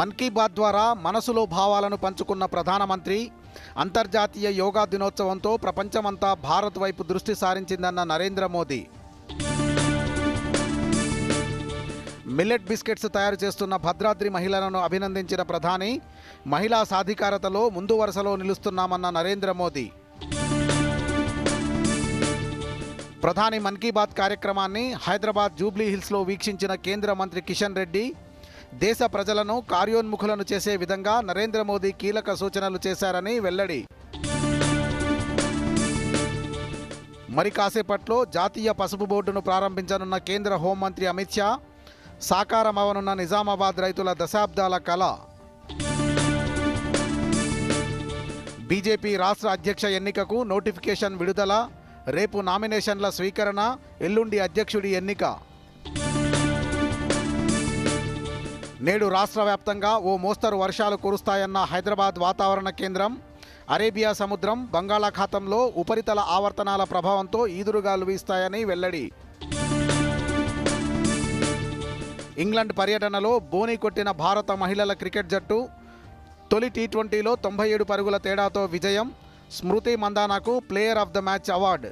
మన్ కీ బాత్ ద్వారా మనసులో భావాలను పంచుకున్న ప్రధానమంత్రి అంతర్జాతీయ యోగా దినోత్సవంతో ప్రపంచమంతా భారత్ వైపు దృష్టి సారించిందన్న నరేంద్ర మోదీ. మిల్లెట్ బిస్కెట్స్ తయారు చేస్తున్న భద్రాద్రి మహిళలను అభినందించిన ప్రధాని మహిళా సాధికారతలో ముందు వరుసలో నిలుస్తున్నామన్న నరేంద్ర మోదీ. ప్రధాని మన్ కీ బాత్ కార్యక్రమాన్ని హైదరాబాద్ జూబ్లీ హిల్స్లో వీక్షించిన కేంద్ర మంత్రి కిషన్ రెడ్డి దేశ ప్రజలను కార్యోన్ముఖులను చేసే విధంగా నరేంద్ర మోదీ కీలక సూచనలు చేశారని వెల్లడి. మరి కాసేపట్లో జాతీయ పసుపు బోర్డును ప్రారంభించనున్న కేంద్ర హోంమంత్రి అమిత్ షా సాకారమవనున్న నిజామాబాద్ రైతుల దశాబ్దాల కళ బీజేపీ రాష్ట్ర అధ్యక్ష ఎన్నికకు నోటిఫికేషన్ విడుదల రేపు నామినేషన్ల స్వీకరణ ఎల్లుండి అధ్యక్షుడి ఎన్నిక. నేడు రాష్ట్ర వ్యాప్తంగా ఓ మోస్తరు వర్షాలు కురుస్తాయన్న హైదరాబాద్ వాతావరణ కేంద్రం అరేబియా సముద్రం బంగాళాఖాతంలో ఉపరితల ఆవర్తనాల ప్రభావంతో ఈదురుగాలు వీస్తాయని వెల్లడి. ఇంగ్లాండ్ పర్యటనలో బోని కొట్టిన భారత మహిళల క్రికెట్ జట్టు తొలి టీ ట్వంటీలో తొంభై ఏడు పరుగుల తేడాతో విజయం. Smriti మందానాకు player of the match award.